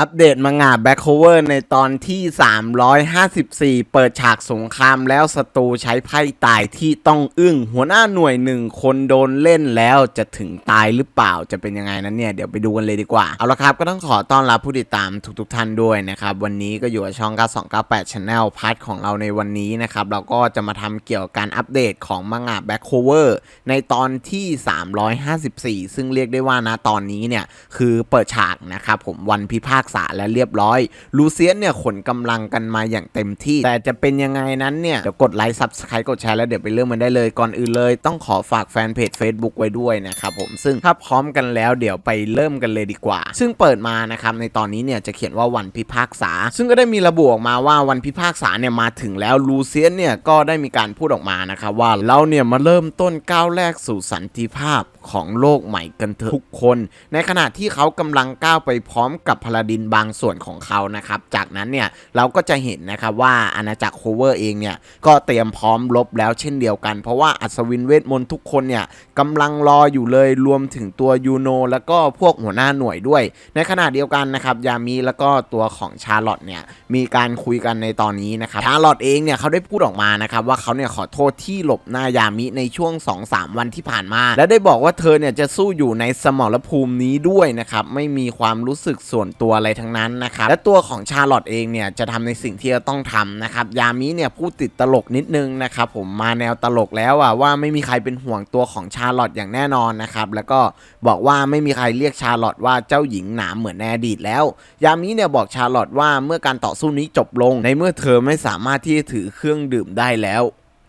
อัปเดตมังงะแบ็คโคเวอร์ในตอนที่ 354 เปิดฉากสงครามแล้วศัตรูใช้ไพ่ตายที่ต้องอึ้ง หัวหน้าหน่วยหนึ่งคนโดนเล่นแล้วจะถึงตายหรือเปล่าจะเป็นยังไงนั้นเนี่ย เดี๋ยวไปดูกันเลยดีกว่า เอาละครับก็ต้องขอต้อนรับผู้ติดตามทุกๆทท่านด้วยนะครับ วันนี้ก็อยู่กับช่อง 9298 Channel พาร์ทของเราในวันนี้นะครับ เราก็จะมาทำเกี่ยวกับการอัปเดตของมังงะแบ็คโคเวอร์ในตอนที่ 354 ซึ่งเรียกได้ว่านะตอนนี้เนี่ยคือเปิดฉากนะครับผมวันพิพากษาและเรียบร้อย ลูเซียนเนี่ยขนกำลังกันมาอย่างเต็มที่ แต่จะเป็นยังไงนั้นเนี่ยเดี๋ยวกดไลค์ซับสไครต์กดแชร์แล้วเดี๋ยวไปเริ่มมันได้เลยก่อนอื่นเลย ต้องขอฝากแฟนเพจ Facebook ไว้ด้วยนะครับผมซึ่งถ้าพร้อมกันแล้วเดี๋ยวไปเริ่มกันเลยดีกว่า ซึ่งเปิดมานะครับในตอนนี้เนี่ยจะเขียนว่าวันพิพากษา ซึ่งก็ได้มีระบุออกมาว่าวันพิพากษาเนี่ยมาถึงแล้วลูเซียนเนี่ยก็ได้มีการพูดออกมานะครับว่าเราเนี่ยมาเริ่มต้นก้าวแรกสู่สันติภาพของโลกใหม่กันเถอะทุกคน ในขณะที่เขากำลังก้าวไปพร้อมกับพลาดินบางส่วนของเขานะครับ จากนั้นเนี่ยเราก็จะเห็นนะครับว่าอาณาจักรโคเวอร์เองเนี่ยก็เตรียมพร้อมรบแล้วเช่นเดียวกัน เพราะว่าอัศวินเวทมนต์ทุกคนเนี่ยกำลังรออยู่เลยรวมถึงตัวยูโนแล้วก็พวกหัวหน้าหน่วยด้วย ในขณะเดียวกันนะครับยามีแล้วก็ตัวของชาร์ลอตเนี่ยมีการคุยกันในตอนนี้นะครับชาร์ลอตเองเนี่ยเขาได้พูดออกมานะครับว่าเขาเนี่ยขอโทษที่หลบหน้ายามิในช่วง 2-3 วันที่ผ่านมา และได้บอกว่าเธอเนี่ยจะสู้อยู่ในสมรภูมินี้ด้วยนะครับไม่มีความรู้สึกส่วนตัวอะไรทั้งนั้นนะครับ และตัวของชาร์ลอตเองเนี่ยจะทำในสิ่งที่จะต้องทำนะครับ ยามิเนี่ยพูดติดตลกนิดนึงนะครับผมมาแนวตลกแล้วอะว่าไม่มีใครเป็นห่วงตัวของชาร์ลอตอย่างแน่นอนนะครับ แล้วก็บอกว่าไม่มีใครเรียกชาร์ลอตว่าเจ้าหญิงหนามเหมือนในอดีตแล้ว ยามิเนี่ยบอกชาร์ลอตว่าเมื่อการต่อสู้นี้จบลง ในเมื่อเธอไม่สามารถที่จะถือเครื่องดื่มได้แล้ว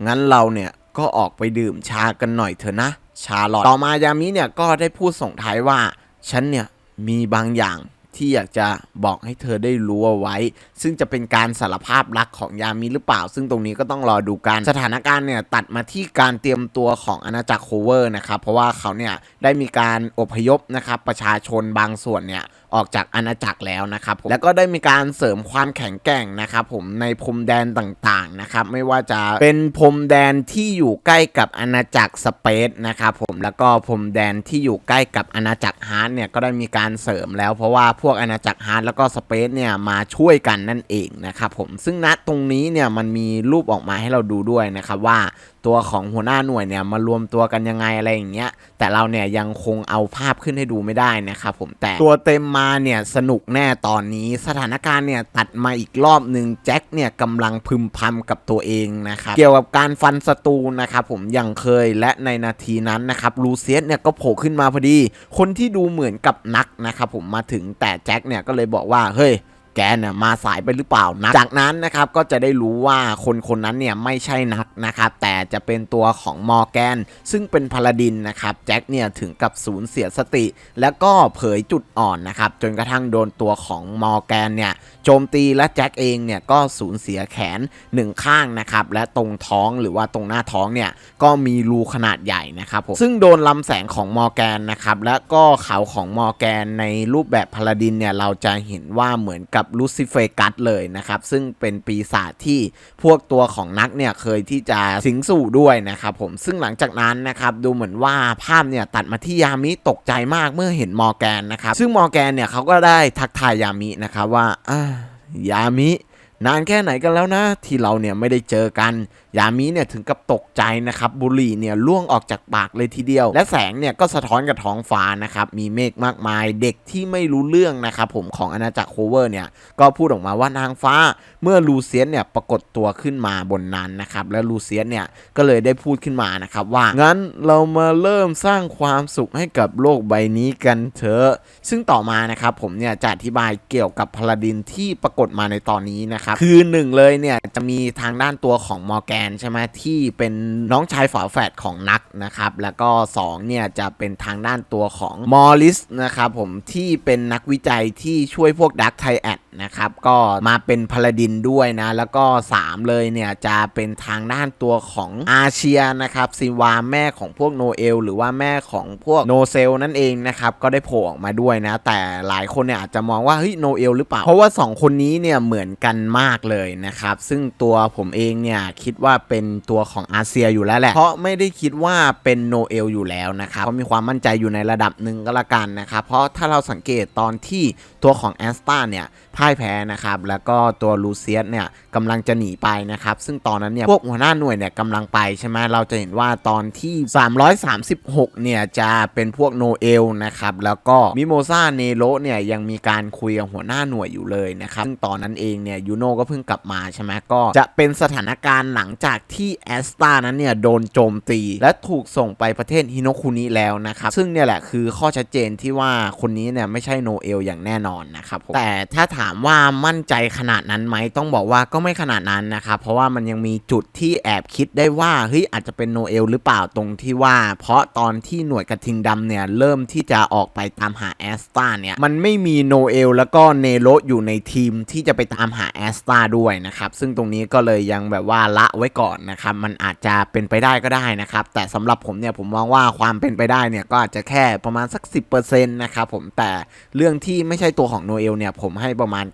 งั้นเราเนี่ยก็ออกไปดื่มชากันหน่อยเถอะนะ ชาร์ลอตต่อมายามิเนี่ยก็ได้พูดส่งท้ายว่า ฉันเนี่ยมีบางอย่าง ที่อยากจะบอกให้เธอได้รู้เอาไว้ ซึ่งจะเป็นการสารภาพรักของยามิหรือเปล่า ซึ่งตรงนี้ก็ต้องรอดูกัน สถานการณ์เนี่ยตัดมาที่การเตรียมตัวของอาณาจักรโคเวอร์นะครับ เพราะว่าเขาเนี่ยได้มีการอพยพนะครับประชาชนบางส่วนเนี่ย ออกจากอาณาจักรแล้วนะครับผมแล้วก็ได้มีการเสริมความแข็งแกร่งนะครับผมในพรมแดนต่างๆนะครับไม่ว่าจะเป็นพรมแดนที่อยู่ใกล้กับอาณาจักรสเปซนะครับผมแล้วก็พรมแดนที่อยู่ใกล้กับอาณาจักรฮาร์ดเนี่ยก็ได้มีการเสริมแล้ว เพราะว่าพวกอาณาจักรฮาร์ดแล้วก็สเปซเนี่ยมาช่วยกันนั่นเองนะครับผมซึ่งณตรงนี้เนี่ยมันมีรูปออกมาให้เราดูด้วยนะครับว่าตัวของหัวหน้าหน่วยเนี่ยมารวมตัวกันยังไงอะไรอย่างเงี้ยแต่เราเนี่ยยังคงเอาภาพขึ้นให้ดูไม่ได้นะครับผมแต่ตัวเต็มมาเนี่ยสนุกแน่ตอนนี้สถานการณ์เนี่ยตัดมาอีกรอบหนึ่งแจ็คเนี่ยกำลังพึมพำกับตัวเองนะครับเกี่ยวกับการฟันศัตรูนะครับผมอย่างเคยและในนาทีนั้นนะครับลูเซียสเนี่ยก็โผล่ขึ้นมาพอดี คนที่ดูเหมือนกับนักนะครับผมมาถึงแต่แจ็คเนี่ยก็เลยบอกว่าเฮ้ย แกเนี่ยมาสายไปหรือเปล่านะ จากนั้นนะครับก็จะได้รู้ว่าคนคนนั้นเนี่ยไม่ใช่นักนะครับแต่จะเป็นตัวของมอร์แกน ซึ่งเป็นพาลาดินนะครับแจ็คเนี่ยถึงกับสูญเสียสติ แล้วก็เผยจุดอ่อนนะครับจนกระทั่งโดนตัวของมอร์แกนเนี่ยโจมตีและแจ็คเองเนี่ยก็สูญเสียแขนหนึ่งข้างนะครับและตรงท้องหรือว่าตรงหน้าท้องเนี่ยก็มีรูขนาดใหญ่นะครับผมซึ่งโดนลำแสงของมอร์แกนนะครับและก็เขาของมอร์แกนในรูปแบบพาลาดินเนี่ยเราจะเห็นว่าเหมือนกับกับลูซิเฟกัสเลยนะครับ ซึ่งเป็นปีศาจที่พวกตัวของนักเนี่ยเคยที่จะสิงสู่ด้วยนะครับผมซึ่งหลังจากนั้นนะครับดูเหมือนว่าภาพเนี่ยตัดมาที่ยามิตกใจมากเมื่อเห็นมอร์แกนนะครับซึ่งมอร์แกนเนี่ยเขาก็ได้ทักทายยามินะครับว่าอ่ายามิ นานแค่ไหนกันแล้วนะ ที่เราเนี่ยไม่ได้เจอกัน ยามิเนี่ยถึงกับตกใจนะครับบุหรี่เนี่ยล่วงออกจากปากเลยทีเดียว และแสงเนี่ยก็สะท้อนกับท้องฟ้านะครับมีเมฆมากมาย เด็กที่ไม่รู้เรื่องนะครับผมของอาณาจักรโคเวอร์เนี่ยก็พูดออกมาว่านางฟ้า เมื่อลูเซียนเนี่ยปรากฏตัวขึ้นมาบนนั้นนะครับและลูเซียนเนี่ยก็เลยได้พูดขึ้นมานะครับว่างั้นเรามาเริ่มสร้างความสุขให้กับโลกใบนี้กันเถอะซึ่งต่อมานะครับผมเนี่ยจะอธิบายเกี่ยวกับพลาดินที่ปรากฏมาในตอนนี้นะครับคือหนึ่งเลยเนี่ยจะมีทางด้านตัวของมอร์แกนใช่ไหมที่เป็นน้องชายฝาแฝดของนักนะครับ แล้วก็2เนี่ยจะเป็นทางด้านตัวของมอริสนะครับผมที่เป็นนักวิจัยที่ช่วยพวกดักไทแอดนะครับก็มาเป็นพลดินด้วยนะ แล้วก็ 3 เลยเนี่ยจะเป็นทางด้านตัวของอาเชียนะครับซิวาแม่ของพวกโนเอลหรือว่าแม่ของพวกโนเซลนั่นเองนะครับก็ได้โผล่ออกมาด้วยนะ แต่หลายคนเนี่ยอาจจะมองว่าเฮ้ยโนเอลหรือเปล่า เพราะว่า 2 คนนี้เนี่ยเหมือนกันมมากเลยนะครับ ซึ่งตัวผมเองเนี่ยคิดว่าเป็นตัวของอาเซียอยู่แล้วแหละ เพราะไม่ได้คิดว่าเป็นโนเอลอยู่แล้วนะครับก็มีความมั่นใจอยู่ในระดับหนึ่งก็แล้วกันนะครับ เพราะถ้าเราสังเกตตอนที่ตัวของแอสตาเนี่ยพ่ายแพ้นะครับ แล้วก็ตัวลูเซียสเนี่ยกำลังจะหนีไปนะครับ ซึ่งตอนนั้นเนี่ยพวกหัวหน้าหน่วยเนี่ยกำลังไปใช่ไหมเราจะเห็นว่าตอนที่ 336 เนี่ยจะเป็นพวกโนเอลนะครับ แล้วก็มิโมซาเนโรเนี่ยยังมีการคุยกับหัวหน้าหน่วยอยู่เลยนะครับ ซึ่งตอนนั้นเองเนี่ยยูโนก็เพิ่งกลับมาใช่ไหมก็จะเป็นสถานการณ์หลังจากที่แอสตานั้นเนี่ยโดนโจมตี และถูกส่งไปประเทศฮิโนคุนิแล้วนะครับซึ่งเนี่ยแหละคือข้อชัดเจนที่ว่าคนนี้เนี่ยไม่ใช่โนเอลอย่างแน่นอนนะครับผมแต่ถ้าถามว่ามั่นใจขนาดนั้นไหมต้องบอกว่าก็ไม่ขนาดนั้นนะครับเพราะว่ามันยังมีจุดที่แอบคิดได้ว่าเฮ้ยอาจจะเป็นโนเอลหรือเปล่าตรงที่ว่า เพราะตอนที่หน่วยกระทิงดำเนี่ยเริ่มที่จะออกไปตามหาแอสตาเนี่ยมันไม่มีโนเอลแล้วก็เนโรอยู่ในทีมที่จะไปตามหาแอสตาด้วยนะครับ ซึ่งตรงนี้ก็เลยยังแบบว่าละไว้ก่อนนะครับ มันอาจจะเป็นไปได้ก็ได้นะครับ แต่สำหรับผมเนี่ยผมมองว่าความเป็นไปได้เนี่ยก็อาจจะแค่ประมาณสัก 10%นะครับผมแต่เรื่องที่ไม่ใช่ตัวของโนเอลเนี่ยผมให้ประมาณ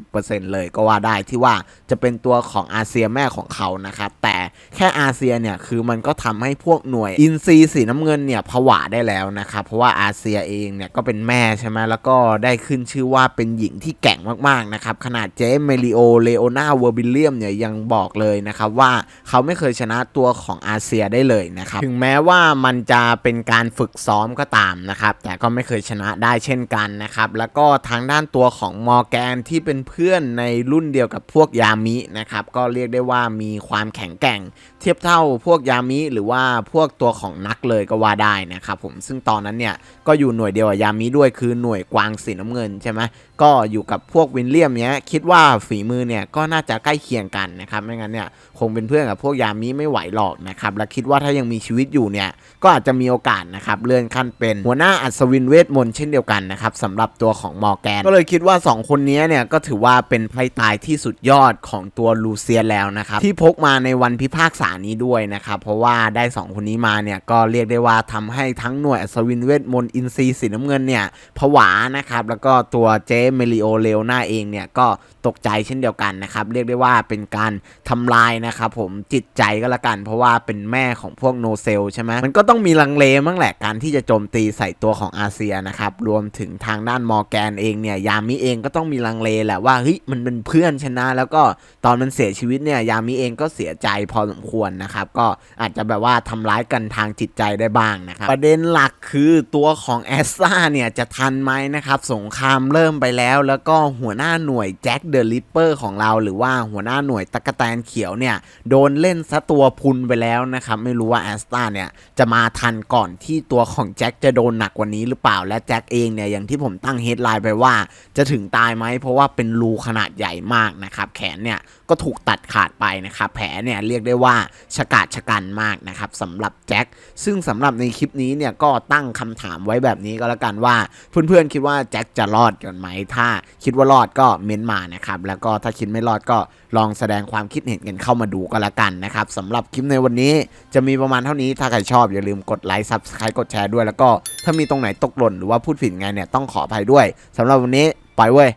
90%เลยก็ว่าได้ที่ว่าจะเป็นตัวของอาเซียแม่ของเขานะครับ แต่แค่อาเซียเนี่ยคือมันก็ทำให้พวกหน่วยอินซีสีน้ำเงินเนี่ยผวาได้แล้วนะครับเพราะว่าอาเซียเองเนี่ยก็เป็นแม่ใช่ไหมแล้วก็ได้ขึ้นชื่อว่าเป็นหญิงที่แก่งมากๆนะครับขนาดเจมเมลิโอเลโอนาเวอร์บิลเลียมเนี่ยยังบอกเลยนะครับว่าเขาไม่เคยชนะตัวของอาเซียได้เลยนะครับถึงแม้ว่ามันจะเป็นการฝึกซ้อมก็ตามนะครับแต่ก็ไม่เคยชนะได้เช่นกันนะครับแล้วก็ทางด้านตัวของมอร์แกนที่เป็นเพื่อนในรุ่นเดียวกับพวกยามินะครับก็เรียกได้ว่ามีความแข็งแกร่ง เทียบเท่าพวกยามิหรือว่าพวกตัวของนักเลยก็ว่าได้นะครับผมซึ่งตอนนั้นเนี่ยก็อยู่หน่วยเดียวกับยามิด้วยคือหน่วยกวางสีน้ำเงินใช่ไหม ก็อยู่กับพวกวินเลียมเนี้ยคิดว่าฝีมือเนี่ยก็น่าจะใกล้เคียงกันนะครับไม่งั้นเนี่ยคงเป็นเพื่อนกับพวกยามิไม่ไหวหรอกนะครับและคิดว่าถ้ายังมีชีวิตอยู่เนี่ยก็อาจจะมีโอกาสนะครับเลื่อนขั้นเป็นหัวหน้าอัศวินเวทมนต์เช่นเดียวกันนะครับสำหรับตัวของมอร์แกนก็เลยคิดว่า 2 คนนี้เนี่ยก็ถือว่าเป็นไพ่ตายที่สุดยอดของตัวลูเซียแล้วนะครับที่พกมาในวันพิพากษานี้ด้วยนะครับเพราะว่าได้ 2 คนนี้มาเนี่ยก็เรียกได้ว่าทำให้ทั้งหน่วยอัศวินเวทมนต์อินซีสีน้ำเงินเนี่ยผวานะครับแล้วก็ตัวเจเมลิโอเลโอนาเองเนี่ยก็ตกใจเช่นเดียวกันนะครับ เรียกได้ว่าเป็นการทำลายนะครับผมจิตใจก็แล้วกัน เพราะว่าเป็นแม่ของพวกโนเซลใช่ไหมมันก็ต้องมีลังเลมั้งแหละการที่จะโจมตีใส่ตัวของอาเซียนะครับรวมถึงทางด้านมอร์แกนเองเนี่ยยามิเองก็ต้องมีลังเลแหละว่าเฮ้ยมันเป็นเพื่อนชนะ แล้วก็ตอนมันเสียชีวิตเนี่ยยามิเองก็เสียใจพอสมควรนะครับก็อาจจะแบบว่าทำร้ายกันทางจิตใจได้บ้างนะครับประเด็นหลักคือตัวของแอสซ่าเนี่ยจะทันไหมนะครับสงครามเริ่มไปแล้วแล้วก็หัวหน้าหน่วยแจ็คเดอะลิปเปอร์ของเราหรือว่าหัวหน้าหน่วยตะกะแตนเขียวเนี่ยโดนเล่นซะตัวพุนไปแล้วนะครับไม่รู้ว่าแอสตาเนี่ยจะมาทันก่อนที่ตัวของแจ็คจะโดนหนักกว่านี้หรือเปล่าและแจ็คเองเนี่ยอย่างที่ผมตั้งเฮดไลน์ไปว่าจะถึงตายไหมเพราะว่าเป็นรูขนาดใหญ่มากนะครับแขนเนี่ยก็ถูกตัดขาดไปนะครับแผลเนี่ยเรียกได้ว่าชะกาดชะกันมากนะครับสำหรับแจ็คซึ่งสำหรับในคลิปนี้เนี่ยก็ตั้งคำถามไว้แบบนี้ก็แล้วกันว่าเพื่อนๆคิดว่าแจ็คจะรอดกันไหมถ้าคิดว่ารอดก็เม้นมานะครับ แล้วก็ถ้าคิดไม่รอดก็ลองแสดงความคิดเห็นกันเข้ามาดูก็แล้วกันนะครับสำหรับคลิปในวันนี้จะมีประมาณเท่านี้ถ้าใครชอบอย่าลืมกดไลค์ซับสไครต์กดแชร์ด้วย แล้วก็ถ้ามีตรงไหนตกหล่นหรือว่าพูดผิดไงเนี่ยต้องขออภัยด้วยสำหรับวันนี้ไปเว้ย